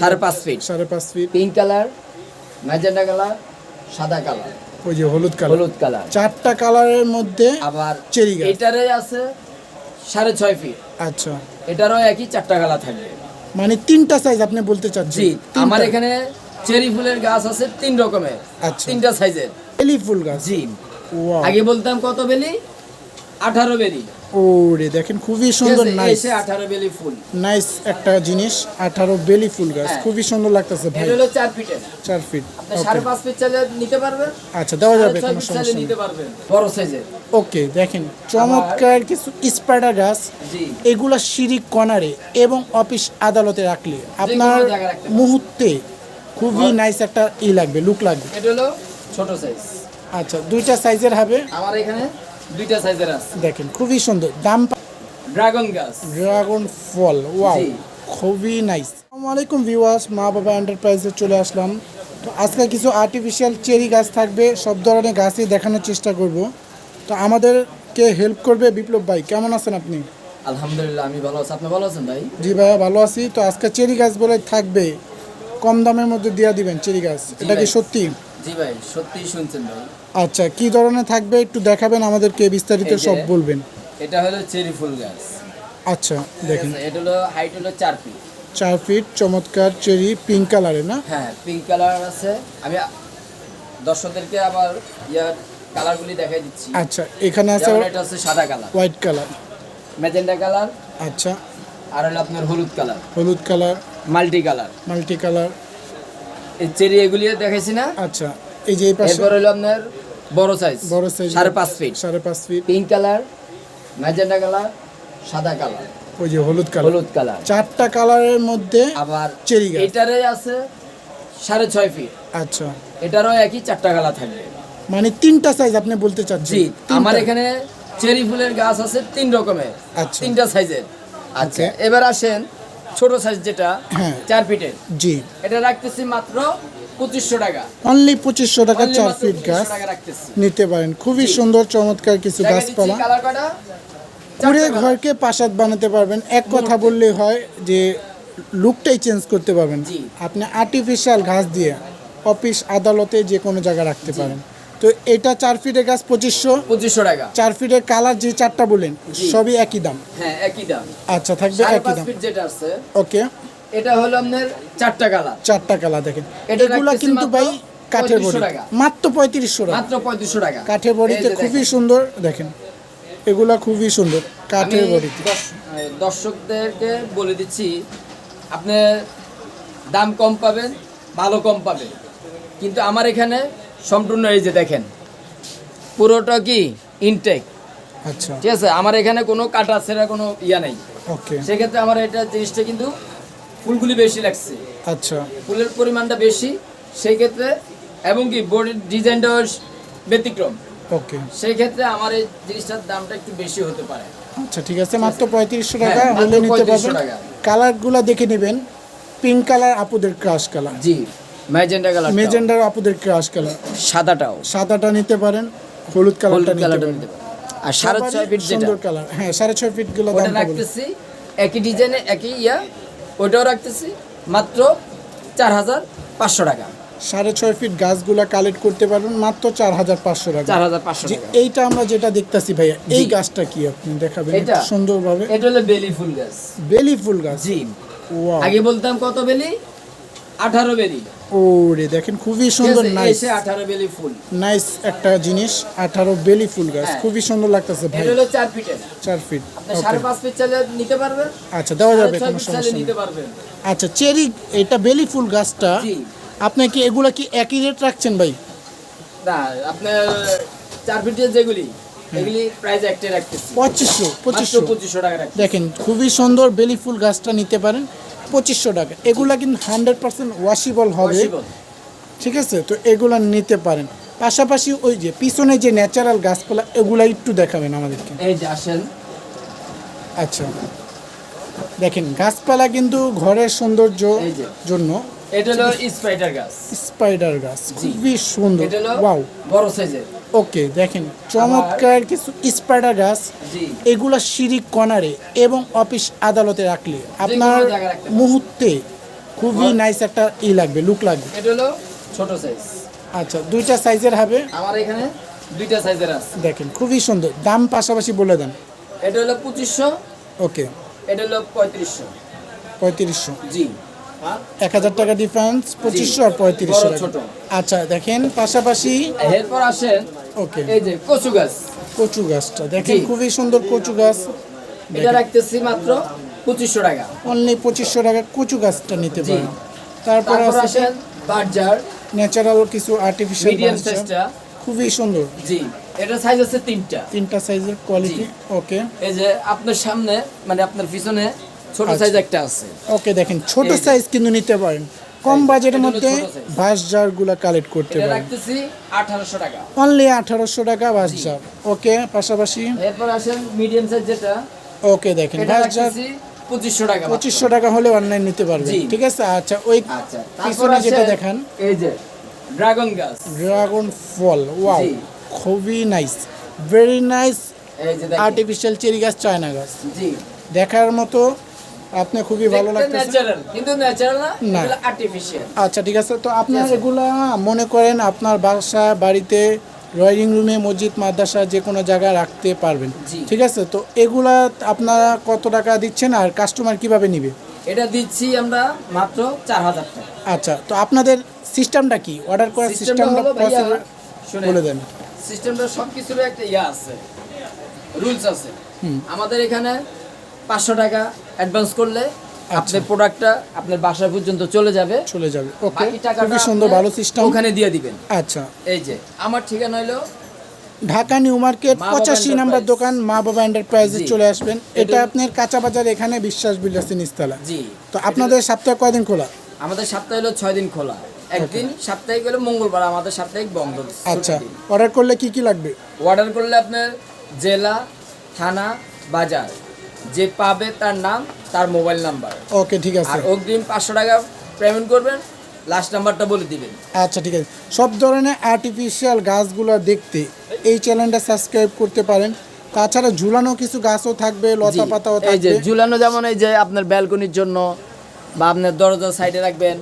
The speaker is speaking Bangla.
সাড়ে পাঁচ ফিট সাড়ে পাঁচ feet pink colour magenta colour সাদা কালার ওই যে হলুদ কালার হলুদ কালার চারটা কালারের মধ্যে আবার চেরি গাছ। এটারে আছে সাড়ে ছয় ফিট আচ্ছা। এটারও একই চারটা কালার থাকবে। মানে তিনটা সাইজ আপনি বলতে চাচ্ছেন। জি আমার এখানে চেরি ফুলের গাছ আছে তিন রকমের। আচ্ছা। তিনটা সাইজের বেলি ফুল গাছ। জি। আগে বলতাম কত বেলি? আঠারো বেলি। ওরে দেখেন খুবই সুন্দর নাইস এসে আঠারো বেলি ফুল। নাইস একটা জিনিস আঠারো বেলি ফুল গাছ। হ্যাঁ। খুবই সুন্দর লাগতেছে ভাই। এটা হলো চার ফিটের। চার ফিট আপনি সাড়ে পাঁচ ফিট চাইলে নিতে পারবেন। আচ্ছা দেওয়া যাবে কোনো সমস্যা নিতে পারবেন বড় সাইজের ওকে দেখেন চমৎকার কিছু স্পাইডার গাছ। এগুলা সিঁড়ি কর্নারে এবং অফিস আদালতে রাখলে আপনার। মুহূর্তে খুবই নাইস একটা ই লাগবে লুক লাগবে। এটা হলো ছোট সাইজ আচ্ছা দুইটা সাইজের হবে। আমার এখানে দুইটা সাইজের আছে। দেখেন খুবই সুন্দর। দাম ড্রাগন গাছ ড্রাগন ফল ওয়াও খুবই নাইস আসসালামু আলাইকুম ভিউয়ার্স মা বাবা এন্টারপ্রাইজে চলে আসলাম। তো আজকে কিছু আর্টিফিশিয়াল চেরি গাছ থাকবে সব ধরনের গাছই দেখানোর চেষ্টা করব। তো আমাদেরকে হেল্প করবে বিপ্লব ভাই কেমন আছেন আপনি? আলহামদুলিল্লাহ আমি ভালো আছি। আপনি ভালো আছেন ভাই? জি ভাইয়া ভালো আছি। তো আজকে চেরি গাছ বলে থাকবে। কম দামের মধ্যে দিয়ে দিবেন চেরি গাছ। এটা কি সত্যি? জি ভাই সত্যিই শুনছেন ভাই। আচ্ছা কি ধরনের থাকবে একটু দেখাবেন আমাদেরকে বিস্তারিত সব বলবেন। এটা হলো চেরি ফুল গাছ। আচ্ছা দেখেন। এটা হলো হাইট হলো চার ফিট চার ফিট চমৎকার চেরি পিঙ্ক কালারের না? হ্যাঁ পিঙ্ক কালার আছে। আমি দর্শকদেরকে আবার ইয়ার কালারগুলি দেখাই দিচ্ছি। আচ্ছা এখানে আছে এটা হচ্ছে সাদা colour white colour magenta colour আচ্ছা। আর হলো আপনার হলুদ কালার হলুদ colour multi colour multi colour এই চেরি এগুলি দেখাইছি না। আচ্ছা এই যে এই পাশে এরপর হলো আপনার বড় সাইজ বড় সাইজ সাড়ে পাঁচ ফিট সাড়ে পাঁচ feet pink colour magenta colour সাদা কালার ওই যে হলুদ কালার হলুদ কালার চারটা কালারের মধ্যে আবার চেরি গাছ। এটারে আছে সাড়ে ছয় ফিট আচ্ছা। এটারও একই চারটা কালার থাকবে। মানে তিনটা সাইজ আপনি বলতে চাচ্ছেন। জি আমার এখানে চেরি ফুলের গাছ আছে তিন রকমের। আচ্ছা। তিনটা সাইজের আচ্ছা এবার আসেন ছোট সাইজ যেটা হ্যাঁ। চার ফিটের। জি। এটা রাখতেছি মাত্র পঁচিশশো টাকা। অনলি পঁচিশশো টাকা চার ফিট 2500 গাছ নিতে পারেন। খুবই সুন্দর চমৎকার কিছু গাছপালা কালার কটা পুরে ঘরকে প্রাসাদ বানাতে পারবেন। এক কথা বললেই হয় যে লুকটাই চেঞ্জ করতে পারবেন। আপনি আর্টিফিশিয়াল ঘাস দিয়ে অফিস আদালতে যে কোনো জায়গায় রাখতে পারেন। তো এটা চার ফিটের গাছ পঁচিশশো। পঁচিশশো টাকা। চার ফিটের কালার যে চারটা বললেন সবই একই দাম। হ্যাঁ একই দাম। আচ্ছা থাকবে একই দাম। যেটা আছে ওকে। এটা হলো আপনার চারটা কালার। চারটা কালার দেখেন। এগুলা কিন্তু ভাই কাঠের 3500 বডি। মাত্র পঁয়ত্রিশশো টাকা। মাত্র পঁয়ত্রিশশো টাকা। কাঠের বডিতে খুবই সুন্দর দেখেন। এগুলা খুবই সুন্দর কাঠের বডিতে। দর্শ- দর্শকদেরকে বলে দিচ্ছি আপনি দাম কম পাবেন ভালো কম পাবেন। কিন্তু আমার এখানে সম্পূর্ণ এই যে দেখেন। পুরোটা কি ইনটেক আচ্ছা। ঠিক আছে আমার এখানে কোনো কাটা ছেঁড়া কোনো ইয়া নেই। ওকে। সেক্ষেত্রে আমার এটা জিনিসটা কিন্তু ফুলগুলি বেশি লাগছে। আচ্ছা। ফুলের পরিমাণটা বেশি সেই ক্ষেত্রে এবং কি বডির ডিজাইনটাও ব্যতিক্রম। ওকে। সেই ক্ষেত্রে আমার এই জিনিসটার দামটা একটু বেশি হতে পারে। আচ্ছা ঠিক আছে মাত্র পঁয়ত্রিশশো টাকা। হ্যাঁ, হলে নিতে পারবেন টাকা। কালারগুলো দেখে নেবেন। পিঙ্ক কালার আপুদের ক্রাশ কালার জি। ম্যাজেন্ডা কালার মেজেন্ডার আপুদের ক্রাশ কালার সাদাটাও। সাদাটা নিতে পারেন হলুদ কালারটা নিতে পারেন। আর সাড়ে ছয় ফিট যেটা। সুন্দর কালার হ্যাঁ সাড়ে ছয় ফিটগুলো দাম রাখতেছি একই ডিজাইনে একই ইয়া ওইটাও রাখতেছি মাত্র চার হাজার পাঁচশো টাকা। সাড়ে ছয় ফিট গাছগুলা কালেক্ট করতে পারবেন মাত্র চার হাজার পাঁচশো টাকা। চার হাজার পাঁচশো এইটা আমরা যেটা দেখতাছি ভাইয়া এই গাছটা কি আপনি দেখাবেন? এটা? সুন্দরভাবে। এটা হলো বেলি ফুল গাছ। বেলি ফুল গাছ? জি। আগে বলতাম কত বেলি? আঠারো বেলি। ওরে দেখেন খুবই সুন্দর নাইস এসে আঠারো বেলি ফুল। নাইস একটা জিনিস আঠারো বেলি ফুল গাছ। হ্যাঁ। খুবই সুন্দর লাগতেছে ভাই। এটা হলো চার ফিটের। চার ফিট আপনি সাড়ে পাঁচ ফিট চাইলে নিতে পারবেন। আচ্ছা দেওয়া যাবে কোনো সমস্যা নিতে পারবেন। আচ্ছা চেরি এটা বেলি ফুল গাছটা আপনি কি এগুলা কি একই রেট রাখছেন ভাই? না আপনার চার ফিটের যেগুলি পঁচিশশো পঁচিশশো। পঁচিশশো টাকা দেখেন খুবই সুন্দর বেলি ফুল গাছটা নিতে পারেন। পঁচিশশো টাকা। এগুলা কিন্তু হান্ড্রেড পার্সেন্ট ওয়াশিবল হবে। ঠিক আছে? তো এগুলা নিতে পারেন। পাশাপাশি ওই যে পিছনে যে ন্যাচারাল গাছপালা এগুলা একটু দেখাবেন আমাদেরকে। এই যে আসেন। আচ্ছা। দেখেন গাছপালা কিন্তু ঘরের সৌন্দর্য জন্য এটা হলো স্পাইডার গাছ। স্পাইডার গাছ খুবই সুন্দর। ওয়াও বড় সাইজের। ওকে দেখেন চমৎকার কিছু স্পাইডার গাছ। এগুলা সিঁড়ি কর্নারে এবং অফিস আদালতে রাখলে আপনার। মুহূর্তে খুবই নাইস একটা ই লাগবে লুক লাগবে। এটা হলো ছোট সাইজ আচ্ছা দুইটা সাইজের হবে? আমার এখানে দুইটা সাইজের আছে। দেখেন খুবই সুন্দর। দাম পাশাপাশি বলে দেন। এটা হলো পঁচিশশো। ওকে এটা হলো পঁয়ত্রিশশো। পঁয়ত্রিশশো। জি। এক হাজার টাকা ডিফারেন্স পঁচিশশো আর পঁয়ত্রিশশো। আচ্ছা দেখেন পাশাপাশি এরপর আসেন ওকে। এই যে কচু গাছ। কচু গাছটা দেখেন খুবই সুন্দর কচু গাছ। এটা রাখতেছি মাত্র পঁচিশশো টাকা। অনলি পঁচিশশো টাকা কচু গাছটা নিতে। পারেন। তারপর তারপর আসেন বার্জার। ন্যাচারাল কিছু আর্টিফিশিয়াল মিডিয়াম সাইজটা খুবই সুন্দর। জি। এটা সাইজ আছে তিনটা। তিনটা সাইজের কোয়ালিটি ওকে এই যে আপনার সামনে মানে আপনার পিছনে ছোট আচ্ছা। সাইজ একটা আছে। ওকে দেখেন ছোট সাইজ কিন্তু নিতে পারেন। কম বাজেটের মধ্যে জারগুলো কালেক্ট করতে পারেন। রাখতেছি আঠারোশো টাকা। অনলি আঠারোশো টাকা বাস জার। ওকে পাশাপাশি এরপর আসেন মিডিয়াম সাইজ যেটা। ওকে দেখেন বাস জার টাকা টাকা হলে অনলাইন নিতে পারবেন। ঠিক আছে? আচ্ছা ওই আচ্ছা পিছনে যেটা দেখান। এই যে ড্রাগন গাছ ড্রাগন ফল ওয়াও খুবই nice very nice artificial cherry গাছ চায়না গাছ জি। দেখার মতো আপনি খুবই ভালো লাগতেছে। কিন্তু ন্যাচারাল না। আর্টিফিশিয়াল আচ্ছা ঠিক আছে তো আপনার। এগুলা মনে করেন আপনার বাসা বাড়িতে ড্রয়িং রুমে মসজিদ মাদ্রাসা যে কোনো জায়গায় রাখতে পারবেন। ঠিক আছে তো এগুলা আপনারা কত টাকা দিচ্ছেন আর কাস্টমার কীভাবে নিবে? এটা দিচ্ছি আমরা মাত্র চার হাজার টাকা। আচ্ছা তো আপনাদের সিস্টেমটা কি? অর্ডার করার সিস্টেমটা বলে দেন। সিস্টেমটা সব কিছুর একটা ইয়া আছে রুলস আছে। আমাদের এখানে পাঁচশো টাকা অ্যাডভান্স করলে আচ্ছা। আপনার প্রোডাক্টটা আপনার বাসা পর্যন্ত চলে যাবে। চলে যাবে। ওকে খুবই সুন্দর ভালো সিস্টেম ওখানে দিয়ে দিবেন। আচ্ছা। এই যে আমার ঠিকানা হলো ঢাকা নিউ মার্কেট পঁচাশি নাম্বার দোকান মা বাবা এন্টারপ্রাইজে চলে আসবেন। এটা আপনার কাঁচা বাজার এখানে বিশ্বাস বিলাসী নিস্তালা জি। তো আপনাদের সপ্তাহে কয়দিন খোলা? আমাদের সপ্তাহে হলো ছয় দিন খোলা। একদিন সাপ্তাহিক হলো মঙ্গলবার আমাদের সাপ্তাহিক বন্ধ। আচ্ছা। অর্ডার করলে কি কি লাগবে? অর্ডার করলে আপনার জেলা থানা বাজার। যে পাবে তার নাম তার মোবাইল নাম্বার। ওকে ঠিক আছে। আর অগ্রিম পাঁচশো টাকা পেমেন্ট করবেন লাস্ট নাম্বারটা বলে দিবেন। আচ্ছা ঠিক আছে। সব ধরনের আর্টিফিশিয়াল গাছগুলো দেখতে এই চ্যানেলটা সাবস্ক্রাইব করতে পারেন। তাছাড়া ঝুলানো কিছু গাছও থাকবে লতা পাতাও এই যে থাকবে। ঝুলানো যেমন এই যে আপনার ব্যালকনির জন্য বা আপনার দরজার সাইডে রাখবেন